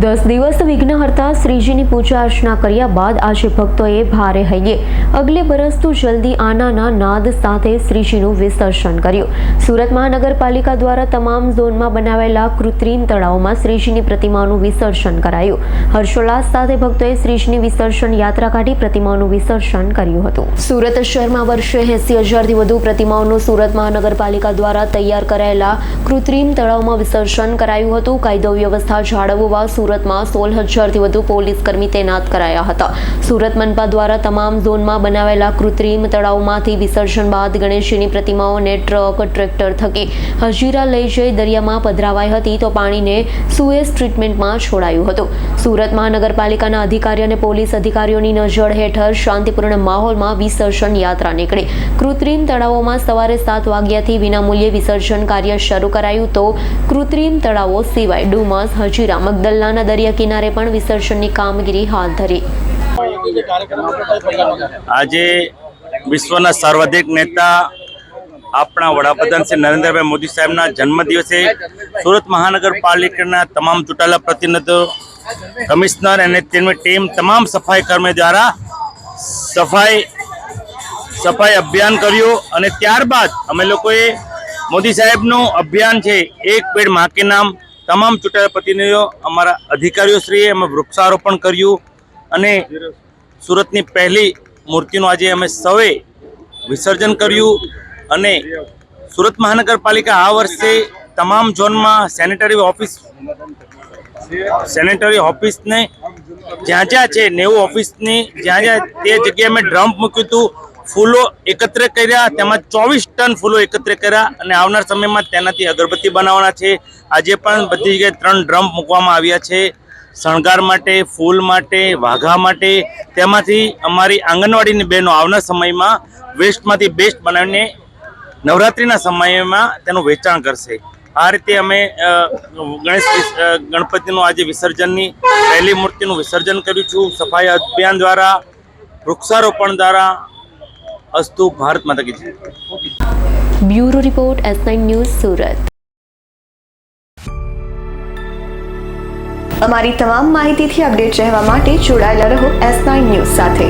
દસ દિવસ વિઘ્નહર્તા શ્રીજીની પૂજા અર્ચના કર્યા બાદ આજે ભક્તોએ ભારે હૈયે. અગલે બરસ તું જલ્દી આનાના નાદ સાથે શ્રીજીનું વિસર્જન કર્યું. સુરત મહાનગરપાલિકા દ્વારા તમામ ઝોનમાં બનાવેલા કૃત્રિમ તળાવમાં શ્રીજીની પ્રતિમાનું વિસર્જન કરાયું. હર્ષોલ્લાસ સાથે ભક્તોએ શ્રીજીની વિસર્જન યાત્રા કાઢી પ્રતિમાનું વિસર્જન કર્યું હતું. સુરત શહેરમાં વર્ષે એસી હજારથી વધુ પ્રતિમાઓનું સુરત મહાનગરપાલિકા દ્વારા તૈયાર કરાયેલા કૃત્રિમ તળાવમાં વિસર્જન કરાયું હતું. કાયદો વ્યવસ્થા જાળવવા સુરતમાં સોળ હજારથી વધુ પોલીસ કર્મી તૈનાત કરાયા હતા. સુરત મનપા દ્વારા તમામ ઝોનમાં બનાવેલા કૃત્રિમ તળાવમાંથી વિસર્જન બાદ ગણેશજીની પ્રતિમાઓને ટ્રક, ટ્રેક્ટર થકી હજીરા લઈ જઈ દરિયામાં પધરાવાઈ હતી તો પાણીને સુએસ ટ્રીટમેન્ટમાં છોડાયું હતું. સુરત મહાનગરપાલિકાના અધિકારી અને પોલીસ અધિકારીઓની નજર હેઠળ શાંતિપૂર્ણ માહોલમાં વિસર્જન યાત્રા નીકળી. કૃત્રિમ તળાવોમાં સવારે સાત વાગ્યાથી વિનામૂલ્યે વિસર્જન કાર્ય શરૂ કરાયું તો કૃત્રિમ તળાવો સિવાય ડુમસ, હજીરા મગદલ્લાના દરિયા કિનારે પણ વિસર્જનની કામગીરી હાથ ધરી. આજે વિશ્વના સર્વાધિક નેતા આપણા વડાપ્રધાન શ્રી નરેન્દ્રભાઈ મોદી સાહેબના જન્મદિવસે સુરત મહાનગરપાલિકાના તમામ ચૂંટાયેલા પ્રતિનિધિઓ, કમિશનર અને તેમની ટીમ તમામ સફાઈ કર્મી દ્વારા સફાઈ સફાઈ અભિયાન કર્યું અને ત્યારબાદ અમે લોકોએ મોદી સાહેબનું અભિયાન છે, એક પેડ માકે નામ તમામ ચૂંટાયેલા પ્રતિનિધિઓ અમારા અધિકારીઓશ્રીએ અમે વૃક્ષારોપણ કર્યું અને સુરતની પહેલી મૂર્તિનું આજે અમે સૌએ વિસર્જન કર્યું અને સુરત મહાનગરપાલિકા આ વર્ષે તમામ ઝોનમાં સેનેટરી ઓફિસ સેનેટરી ઓફિસને જ્યાં જ્યાં છે નેવું ઓફિસની, જ્યાં જ્યાં તે જગ્યાએ અમે ડ્રમ્પ મૂક્યું હતું ફૂલો એકત્ર કર્યા, તેમાં ચોવીસ ટન ફૂલો એકત્ર કર્યા અને આવનાર સમયમાં તેનાથી અગરબત્તી બનાવવાના છે. આજે પણ બધી જગ્યાએ ત્રણ ડ્રમ્પ મૂકવામાં આવ્યા છે. શણગાર માટે, ફૂલ માટે, વાઘા માટે. તેમાંથી અમારી આંગણવાડીની બહેનો આવનાર સમયમાં વેસ્ટમાંથી બેસ્ટ બનાવીને નવરાત્રિના સમયમાં તેનું વેચાણ કરશે. આ રીતે અમે ગણેશ ગણપતિનું આજે વિસર્જનની પહેલી મૂર્તિનું વિસર્જન કર્યું છું. સફાઈ અભિયાન દ્વારા, વૃક્ષારોપણ દ્વારા અસ્તુ ભારત માતા કી જય. Bureau report S News Surat. અમારી તમામ માહિતીથી અપડેટ રહેવા માટે જોડાયેલા રહો એસ ન્યૂઝ સાથે.